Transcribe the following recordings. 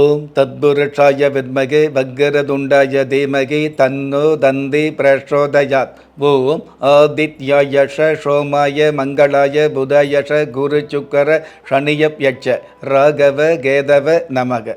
ஓம் தத்புருஷாய வித்மகே வக்கரதுண்டாய தீமகி தன்னோ தந்தி பிரச்சோதயாத் ஓம் ஆதித்யாய சோமாய மங்களாய புதயஷ குரு சுக்கர சனியப்யட்ச ராகவ கேதவ நமக.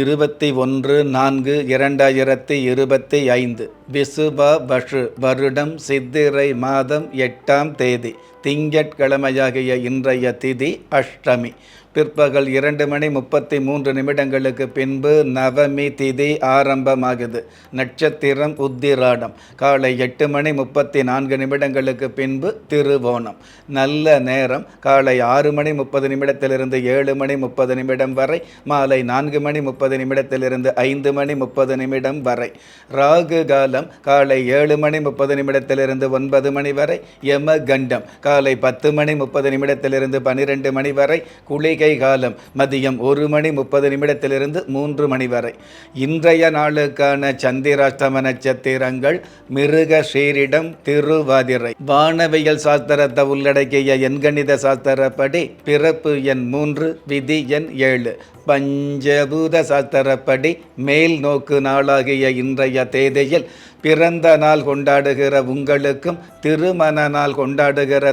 இருபத்தி ஒன்று நான்கு இரண்டாயிரத்தி இருபத்தி ஐந்து விசுபா பஷு வருடம் சித்திரை மாதம் எட்டாம் தேதி. திங்கட்கிழமையாகிய இன்றைய திதி அஷ்டமி. பிற்பகல் இரண்டு மணி முப்பத்தி மூன்று நிமிடங்களுக்கு பின்பு நவமி திதி ஆரம்பமாகுது நட்சத்திரம் உத்திராடம். காலை எட்டு மணி முப்பத்தி நான்கு நிமிடங்களுக்கு பின்பு திருவோணம். நல்ல நேரம். காலை ஆறு மணி முப்பது நிமிடத்திலிருந்து ஏழு மணி முப்பது நிமிடம் வரை. மாலை நான்கு மணி முப்பது நிமிடத்திலிருந்து ஐந்து மணி முப்பது நிமிடம் வரை. ராகு காலம். காலை ஏழு மணி முப்பது நிமிடத்திலிருந்து ஒன்பது மணி வரை. யம கண்டம் காலை பத்து மணி முப்பது நிமிடத்திலிருந்து பன்னிரெண்டு மணி வரை குளிகை காலம் மதியம் ஒரு மணி முப்பது நிமிடத்திலிருந்து மூன்று மணி வரை. இன்றைய நாளுக்கான சந்திராஷ்டம நட்சத்திரங்கள் மிருக ஸ்ரீரிடம் திருவாதிரை. வானவியல் சாஸ்திரத்தை உள்ளடக்கிய எண்கணித சாஸ்திரப்படி பிறப்பு எண் மூன்று விதி எண் ஏழு. பஞ்சபூத சாஸ்திரப்படி மேல் நோக்கு நாளாகிய இன்றைய தேதியில் பிறந்த நாள் கொண்டாடுகிற உங்களுக்கும் திருமண நாள் கொண்டாடுகிற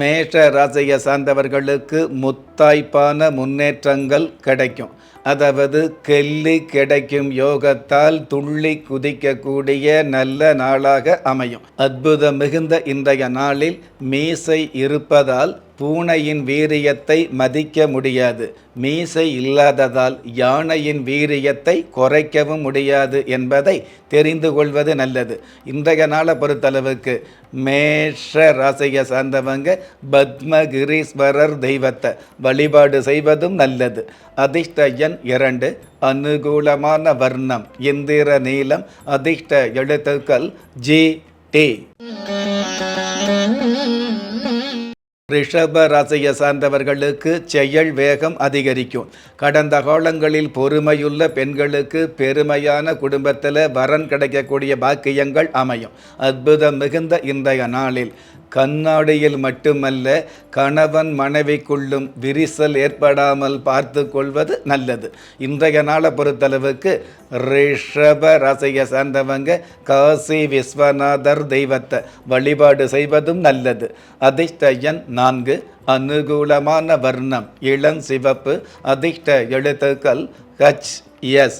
மேஷ ராசியை சார்ந்தவர்களுக்கு முத்தாய்ப்பான முன்னேற்றங்கள் கிடைக்கும். அதாவது கெல்லி கிடைக்கும் யோகத்தால் துள்ளி குதிக்கக்கூடிய நல்ல நாளாக அமையும். அற்புதம் மிகுந்த இன்றைய நாளில் மீசை இருப்பதால் பூனையின் வீரியத்தை மதிக்க முடியாது. மீசை இல்லாததால் யானையின் வீரியத்தை குறைக்கவும் முடியாது என்பதை தெரிந்து கொள்வது நல்லது. இன்றைய நாளை பொறுத்தளவுக்கு மேஷ ராசியை சார்ந்தவங்க பத்மகிரீஸ்வரர் தெய்வத்தை வழிபாடு செய்வதும் நல்லது. அதிர்ஷ்ட எண் இரண்டு அனுகூலமான வர்ணம் இந்திர நீளம் அதிர்ஷ்ட எழுத்துக்கள் ஜி டி. ரிஷப ராசியை சார்ந்தவர்களுக்கு செயல் வேகம் அதிகரிக்கும். கடந்த காலங்களில் பொறுமையுள்ள பெண்களுக்கு பெருமையான குடும்பத்தில் வரன் கிடைக்கக்கூடிய பாக்கியங்கள் அமையும். அற்புதம் மிகுந்த இன்றைய நாளில். கண்ணாடியில் மட்டுமல்ல கணவன் மனைவிக்குள்ளும் விரிசல் ஏற்படாமல் பார்த்து கொள்வது நல்லது. இன்றைய நாளை பொறுத்தளவுக்கு ரிஷப ராசியை சார்ந்தவங்க காசி விஸ்வநாதர் தெய்வத்தை வழிபாடு செய்வதும் நல்லது. அதிர்ஷ்ட எண் நான்கு அனுகூலமான வர்ணம் இளம் சிவப்பு அதிர்ஷ்ட எழுத்துக்கள் ஹச் எஸ்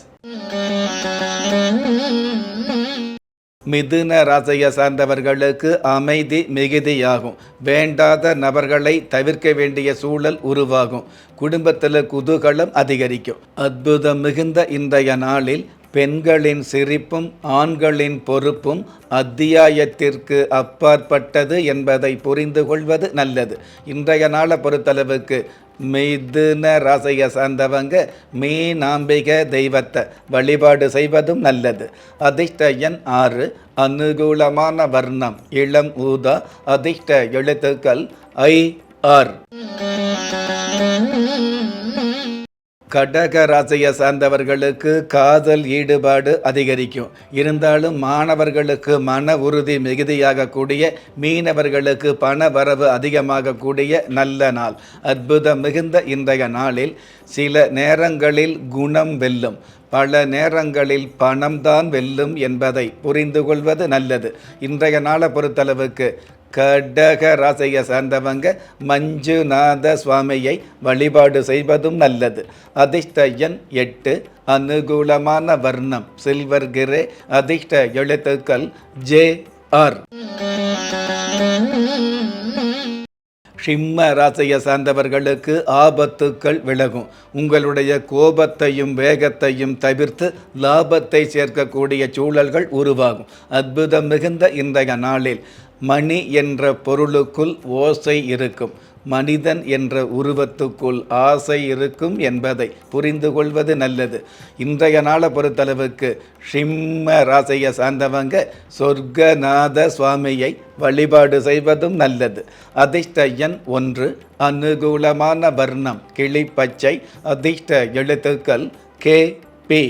மிதுன ராசியை சார்ந்தவர்களுக்கு அமைதி மிகுதியாகும். வேண்டாத நபர்களை தவிர்க்க வேண்டிய சூழல் உருவாகும். குடும்பத்தில் குதூகலம் அதிகரிக்கும். அற்புதம் மிகுந்த இன்றைய நாளில் பெண்களின் சிரிப்பும் ஆண்களின் பொறுப்பும் அத்தியாயத்திற்கு அப்பாற்பட்டது என்பதை புரிந்து கொள்வது நல்லது. இன்றைய நாளை பொறுத்தளவுக்கு மிதுன ராசையை சார்ந்தவங்க மீனாம்பிக தெய்வத்தை வழிபாடு செய்வதும் நல்லது. அதிர்ஷ்ட எண் ஆறு அனுகூலமான வர்ணம் இளம் ஊதா அதிர்ஷ்ட எழுத்துக்கள் ஐ ஆர். கடக ராசியை சார்ந்தவர்களுக்கு காதல் ஈடுபாடு அதிகரிக்கும். இருந்தாலும் மாணவர்களுக்கு மன உறுதி மிகுதியாகக்கூடிய மீனவர்களுக்கு பண வரவு அதிகமாகக்கூடிய நல்ல நாள். அற்புதம் மிகுந்த இன்றைய நாளில் சில நேரங்களில் குணம் வெல்லும். பல நேரங்களில் பணம்தான் வெல்லும் என்பதை புரிந்து கொள்வது நல்லது. இன்றைய நாளை பொறுத்தளவுக்கு கடக ராசியை சார்ந்தவங்க மஞ்சுநாத சுவாமியை வழிபாடு செய்வதும் நல்லது. அதிர்ஷ்ட எண் எட்டு அனுகூலமான வர்ணம் சில்வர் கிரே அதிர்ஷ்ட எழுத்துக்கள் ஜே ஆர். சிம்ம ராசியை சார்ந்தவர்களுக்கு ஆபத்துக்கள் விலகும். உங்களுடைய கோபத்தையும் வேகத்தையும் தவிர்த்து லாபத்தை சேர்க்கக்கூடிய சூழல்கள் உருவாகும். அற்புதம் மிகுந்த இன்றைய நாளில் மணி என்ற பொருளுக்குள் ஓசை இருக்கும். மனிதன் என்ற உருவத்துக்குள் ஆசை இருக்கும் என்பதை புரிந்து கொள்வது நல்லது. இன்றைய நாளை பொறுத்தளவுக்கு ஷிம்ம ராசியை சார்ந்தவங்க சொர்க்கநாத சுவாமியை வழிபாடு செய்வதும் நல்லது. அதிர்ஷ்ட எண் ஒன்று அனுகூலமான வர்ணம் கிளிப்பச்சை அதிர்ஷ்ட எழுத்துக்கள் கே பி.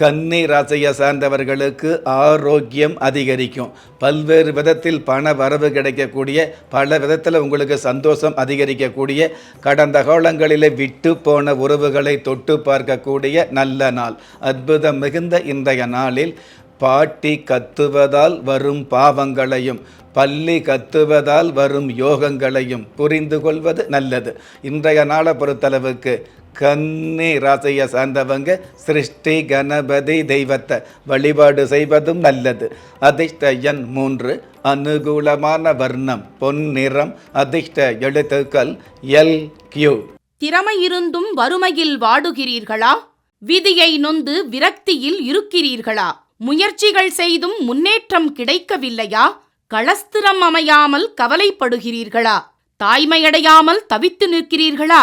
கன்னி ராசியை சார்ந்தவர்களுக்கு ஆரோக்கியம் அதிகரிக்கும். பல்வேறு விதத்தில் பண வரவு கிடைக்கக்கூடிய பல விதத்தில் உங்களுக்கு சந்தோஷம் அதிகரிக்கக்கூடிய கடந்த காலங்களில் விட்டு போன உறவுகளை தொட்டு பார்க்கக்கூடிய நல்ல நாள். அற்புதம் மிகுந்த இன்றைய நாளில் பாட்டி கத்துவதால் வரும் பாவங்களையும் பள்ளி கத்துவதால் வரும் யோகங்களையும் புரிந்து கொள்வது நல்லது. இன்றைய நாளை பொறுத்தளவுக்கு கன்னி ராசியை சார்ந்தவங்க சிருஷ்டி கணபதி தெய்வத்தை வழிபாடு செய்வதும் நல்லது. அதிர்ஷ்ட எண் மூன்று அனுகூலமான வர்ணம் பொன்னிறம் அதிர்ஷ்ட எழுத்துக்கள் எல் கியூ. திறமையிருந்தும் வறுமையில் வாடுகிறீர்களா? விதியை நொந்து விரக்தியில் இருக்கிறீர்களா? முயற்சிகள் செய்தும் முன்னேற்றம் கிடைக்கவில்லையா? களஸ்திரம் அமையாமல் கவலைப்படுகிறீர்களா? தாய்மையடையாமல் தவித்து நிற்கிறீர்களா?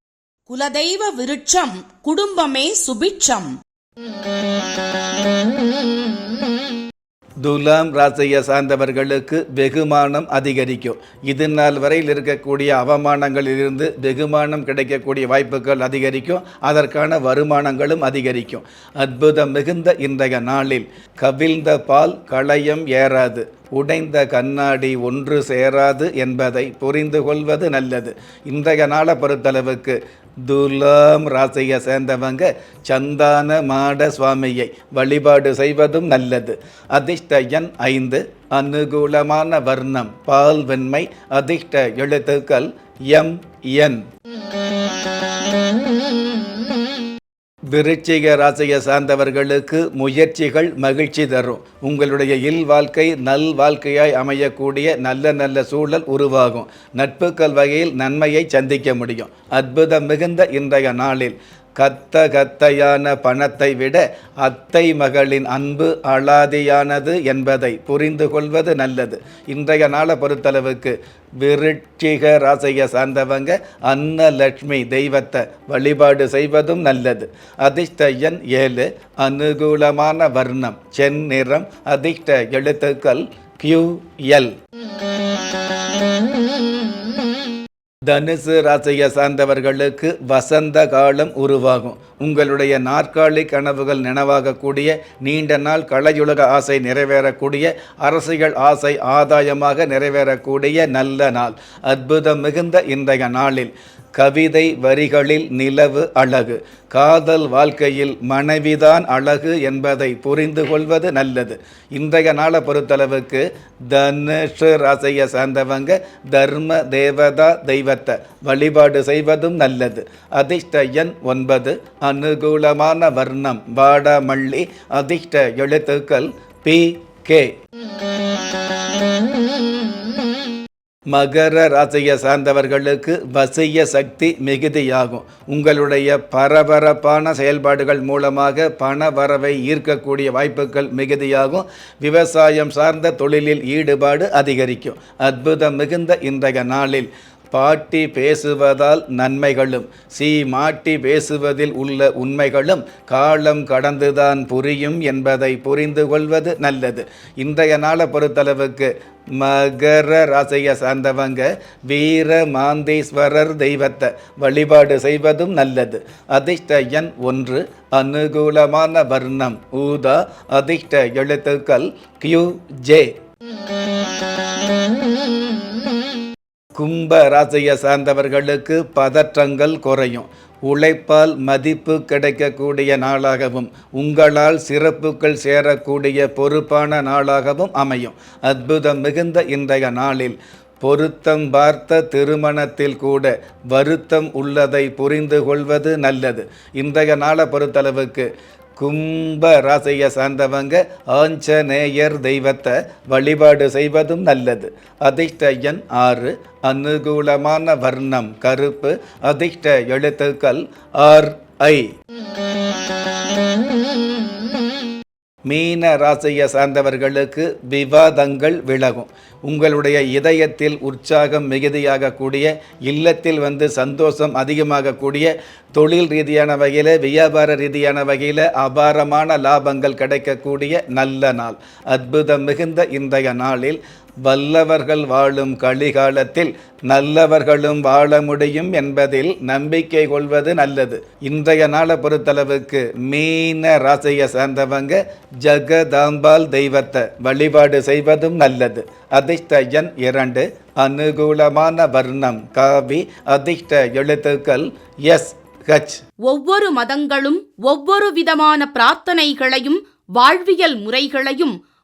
குலதெய்வ விருட்சம் குடும்பமே சுபிட்சம். துலாம் ராசியை சார்ந்தவர்களுக்கு வெகுமானம் அதிகரிக்கும். இது நாள் வரையில் இருக்கக்கூடிய அவமானங்களிலிருந்து வெகுமானம் கிடைக்கக்கூடிய வாய்ப்புகள் அதிகரிக்கும். அதற்கான வருமானங்களும் அதிகரிக்கும். அற்புதம் மிகுந்த இன்றைய நாளில். கவிழ்ந்த பால் களையம் ஏறாது. உடைந்த கண்ணாடி ஒன்று சேராது என்பதை புரிந்து கொள்வது நல்லது. இன்றைய நாளை பொறுத்தளவுக்கு துலாம் ராசியை சேர்ந்தவங்க சந்தான மாட சுவாமியை வழிபாடு செய்வதும் நல்லது. அதிர்ஷ்ட எண் ஐந்து அனுகூலமான வர்ணம் பால் வெண்மை அதிர்ஷ்ட எழுத்துக்கள் எம் என். விருச்சிக ராசியை சார்ந்தவர்களுக்கு முயற்சிகள் மகிழ்ச்சி தரும். உங்களுடைய இல் வாழ்க்கை நல் வாழ்க்கையாய் அமையக்கூடிய நல்ல நல்ல சூழல் உருவாகும். நட்புக்கள் வகையில் நன்மையை சந்திக்க முடியும். அற்புதம் மிகுந்த இன்றைய நாளில் கத்த கத்தையான பணத்தை விட அத்தை மகளின் அன்பு அலாதியானது என்பதை புரிந்து கொள்வது நல்லது. இன்றைய நாளை பொறுத்தளவுக்கு விருட்சிக ராசியை சார்ந்தவங்க அன்னலட்சுமி தெய்வத்தை வழிபாடு செய்வதும் நல்லது. அதிர்ஷ்டயன் ஏழு அனுகூலமான வர்ணம் செந்நிறம் அதிர்ஷ்ட எழுத்துக்கள் கியூ எல். தனுசு ராசியை சார்ந்தவர்களுக்கு வசந்த காலம் உருவாகும். உங்களுடைய நாற்காலி கனவுகள் நினைவாகக்கூடிய நீண்ட நாள் கலையுலக ஆசை நிறைவேறக்கூடிய அரசியல் ஆசை ஆதாயமாக நிறைவேறக்கூடிய நல்ல நாள். அற்புதம் மிகுந்த இன்றைய நாளில். கவிதை வரிகளில் நிலவு அழகு. காதல் வாழ்க்கையில் மனைவிதான் அழகு என்பதை புரிந்து கொள்வது நல்லது. இன்றைய நாளை பொறுத்தளவுக்கு தனுஷு ராசியை சார்ந்தவங்க தர்ம தேவதா தெய்வத்தை வழிபாடு செய்வதும் நல்லது. அதிர்ஷ்ட எண் ஒன்பது. அனுகூலமான வர்ணம். வாடாமல்லி. அதிர்ஷ்ட எழுத்துக்கள் பி கே. மகர ராசியை சார்ந்தவர்களுக்கு வசிய சக்தி மிகுதியாகும். உங்களுடைய பரபரப்பான செயல்பாடுகள் மூலமாக பண வரவை ஈர்க்கக்கூடிய வாய்ப்புகள் மிகுதியாகும். விவசாயம் சார்ந்த தொழிலில் ஈடுபாடு அதிகரிக்கும். அற்புதம் மிகுந்த இன்றைய நாளில் பாட்டி பேசுவதால் நன்மைகளும் சீ மாட்டி பேசுவதில் உள்ள உண்மைகளும் காலம் கடந்துதான் புரியும் என்பதை புரிந்து கொள்வது நல்லது. இன்றைய நாளை பொறுத்தளவுக்கு மகர ராசியை சார்ந்தவங்க வீர மாந்தீஸ்வரர் தெய்வத்தை வழிபாடு செய்வதும் நல்லது. அதிர்ஷ்ட எண் ஒன்று அனுகூலமான வர்ணம் ஊதா அதிர்ஷ்ட எழுத்துக்கள் கியூ ஜே கும்ப ராசியை சார்ந்தவர்களுக்கு பதற்றங்கள் குறையும். உழைப்பால் மதிப்பு கிடைக்கக்கூடிய நாளாகவும் உங்களால் சிறப்புகள் சேரக்கூடிய பொறுப்பான நாளாகவும் அமையும். அற்புதம் மிகுந்த இன்றைய நாளில் பொருத்தம் பார்த்த திருமணத்தில் கூட வருத்தம் உள்ளதை புரிந்து கொள்வது நல்லது. இன்றைய நாளை பொறுத்தளவுக்கு கும்ப ராசியை சார்ந்தவங்க ஆஞ்சநேயர் தெய்வத்தை வழிபாடு செய்வதும் நல்லது. அதிர்ஷ்ட எண் ஆறு அனுகூலமான வர்ணம் கருப்பு அதிர்ஷ்ட எழுத்துக்கள் ஆர் ஐ. மீன ராசியை சார்ந்தவர்களுக்கு விவாதங்கள் விலகும். உங்களுடைய இதயத்தில் உற்சாகம் மிகுதியாகக்கூடிய இல்லத்தில் வந்து சந்தோஷம் அதிகமாகக்கூடிய தொழில் ரீதியான வகையில் வியாபார ரீதியான வகையில் அபாரமான லாபங்கள் கிடைக்கக்கூடிய நல்ல நாள். அற்புதம் மிகுந்த இன்றைய நாளில் வல்லவர்கள் வாழும் கலிகாலத்தில் நல்லவர்களும் வாழ முடியும் என்பதில் நம்பிக்கை கொள்வது நல்லது. இன்றைய நாளை பொறுத்தளவுக்கு மீன ராசியை சார்ந்தவங்க ஜகதாம்பால் தெய்வத்தை வழிபாடு செய்வதும் நல்லது. அதிர்ஷ்ட எண் இரண்டு அனுகூலமான வர்ணம் காவி அதிர்ஷ்ட எழுத்துக்கள் எஸ் ஹச். ஒவ்வொரு மதங்களும் ஒவ்வொரு விதமான பிரார்த்தனைகளையும் வாழ்வியல் முறைகளையும்